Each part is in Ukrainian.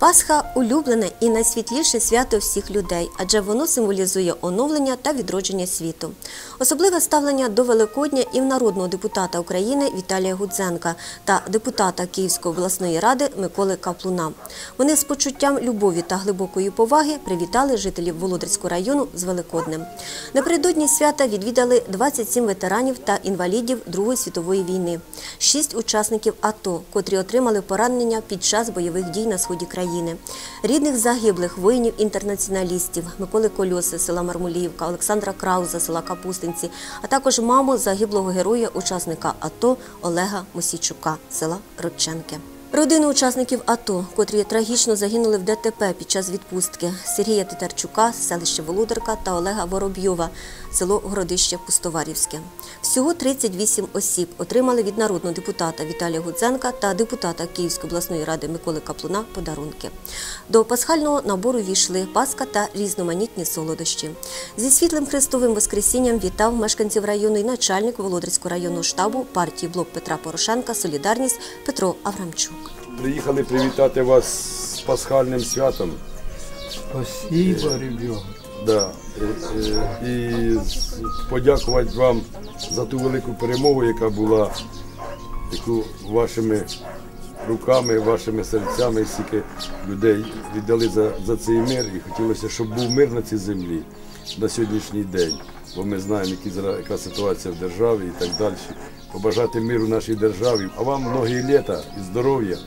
Пасха улюблене і найсвітліше свято всіх людей, адже воно символізує оновлення та відродження світу. Особливе ставлення до Великодня і в народного депутата України Віталія Гудзенка та депутата Київської обласної ради Миколи Каплуна. Вони з почуттям любові та глибокої поваги привітали жителів Володарського району з Великоднем. Напередодні свята відвідали 27 ветеранів та інвалідів Другої світової війни, 6 учасників АТО, котрі отримали поранення під час бойових дій на сході країни, рідних загиблих воїнів-інтернаціоналістів Миколи Кольоси, села Мармуліївка, Олександра Крауза, села Капустинці, а також маму загиблого героя, учасника АТО Олега Мосійчука, села Родченки. Родини учасників АТО, котрі трагічно загинули в ДТП під час відпустки Сергія Титарчука, селище Володарка та Олега Воробйова, село Городище Пустоварівське. Всього 38 осіб отримали від народного депутата Віталія Гудзенка та депутата Київської обласної ради Миколи Каплуна подарунки. До пасхального набору війшли паска та різноманітні солодощі. Зі світлим хрестовим воскресінням вітав мешканців району і начальник Володарського районного штабу партії Блок Петра Порошенка Солідарність Петро Аврамчук. Приїхали привітати вас з пасхальним святом. Спасибо, ребенок. Да. е, І подякувати вам за ту велику перемогу, яка була, яку вашими руками, вашими серцями стільки людей віддали за, за цей мир. І хотілося, щоб був мир на цій землі на сьогоднішній день. Бо ми знаємо, які яка ситуація в державі і так далі. Побажати миру нашій державі, а вам многі літа і здоров'я.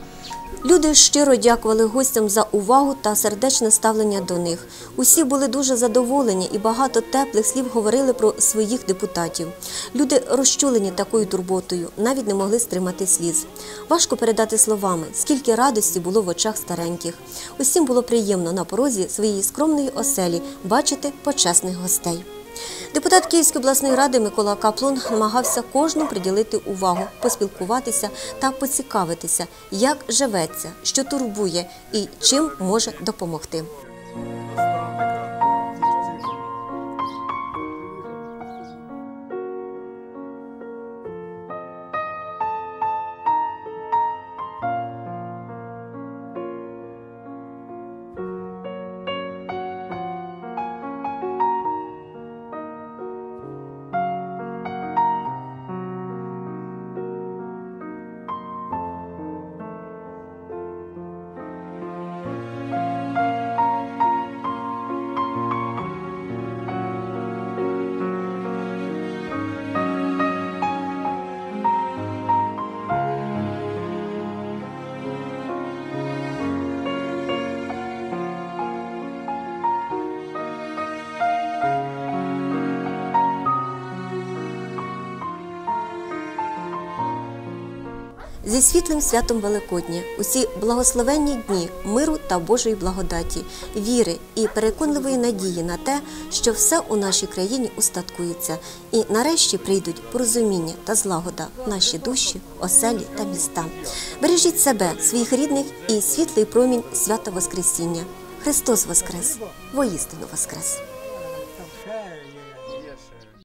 Люди щиро дякували гостям за увагу та сердечне ставлення до них. Усі були дуже задоволені і багато теплих слів говорили про своїх депутатів. Люди розчулені такою турботою, навіть не могли стримати сліз. Важко передати словами, скільки радості було в очах стареньких. Усім було приємно на порозі своєї скромної оселі бачити почесних гостей. Депутат Київської обласної ради Микола Каплун намагався кожному приділити увагу, поспілкуватися та поцікавитися, як живеться, що турбує і чим може допомогти. Зі світлим святом Великодня, усі благословенні дні миру та Божої благодаті, віри і переконливої надії на те, що все у нашій країні устаткується, і нарешті прийдуть порозуміння та злагода в наші душі, оселі та міста. Бережіть себе, своїх рідних і світлий промінь свята Воскресіння. Христос Воскрес! Воістину Воскрес!